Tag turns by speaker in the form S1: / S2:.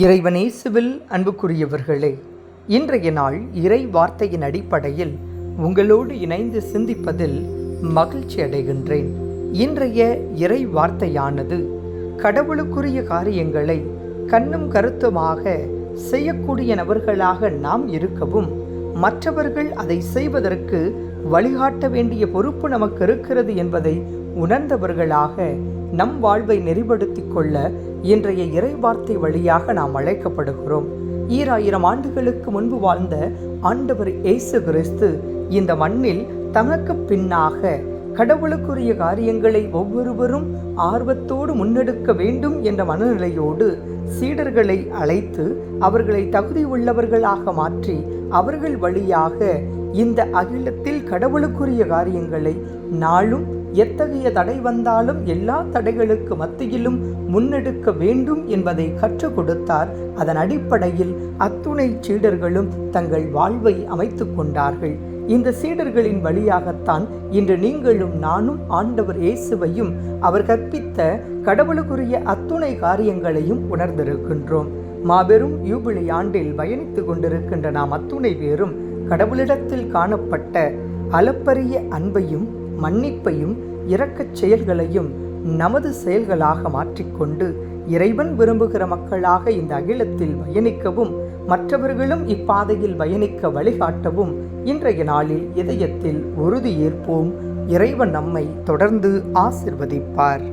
S1: இறைவனேசுவில் அன்புக்குரியவர்களே இன்றைய நாள் இறை வார்த்தையின் அடிப்படையில் உங்களோடு இணைந்து சிந்திப்பதில் மகிழ்ச்சி அடைகின்றேன். இன்றைய இறை வார்த்தையானது கடவுளுக்குரிய காரியங்களை கண்ணும் கருத்துமாக செய்யக்கூடிய நபர்களாக நாம் இருக்கவும் மற்றவர்கள் அதை செய்வதற்கு வழிகாட்ட வேண்டிய பொறுப்பு நமக்கு இருக்கிறது என்பதை உணர்ந்தவர்களாக நம் வாழ்வை நெறிப்படுத்திக் கொள்ள இன்றைய இறைவார்த்தை வழியாக நாம் அழைக்கப்படுகிறோம். ஈராயிரம் ஆண்டுகளுக்கு முன்பு வாழ்ந்த ஆண்டவர் இயேசு கிறிஸ்து இந்த மண்ணில் தனக்கு பின்னாக கடவுளுக்குரிய காரியங்களை ஒவ்வொருவரும் ஆர்வத்தோடு முன்னெடுக்க வேண்டும் என்ற மனநிலையோடு சீடர்களை அழைத்து அவர்களை தகுதி உள்ளவர்களாக மாற்றி அவர்கள் வழியாக இந்த அகிலத்தில் கடவுளுக்குரிய காரியங்களை நாளும் எத்தகைய தடை வந்தாலும் எல்லா தடைகளுக்கு மத்தியிலும் முன்னெடுக்க வேண்டும் என்பதை கற்றுக் கொடுத்தார். அதன் அடிப்படையில் அத்துணை சீடர்களும் தங்கள் வாழ்வை அமைத்துக் கொண்டார்கள். இந்த சீடர்களின் வழியாகத்தான் இன்று நீங்களும் நானும் ஆண்டவர் இயேசுவையும் அவர் கற்பித்த கடவுளுக்குரிய அத்துணை காரியங்களையும் உணர்ந்திருக்கின்றோம். மாபெரும் யூபிளி ஆண்டில் பயணித்துக் கொண்டிருக்கின்ற நாம் அத்துணை பேரும் கடவுளிடத்தில் காணப்பட்ட அளப்பரிய அன்பையும் மன்னிப்பையும் இரக்கச் செயல்களையும் நமது செயல்களாக மாற்றிக்கொண்டு இறைவன் விரும்புகிற மக்களாக இந்த அகிலத்தில் பயணிக்கவும் மற்றவர்களும் இப்பாதையில் பயணிக்க வழிகாட்டவும் இன்றைய நாளில் இதயத்தில் உறுதி ஏற்போம் இறைவன் நம்மை தொடர்ந்து ஆசிர்வதிப்பார்.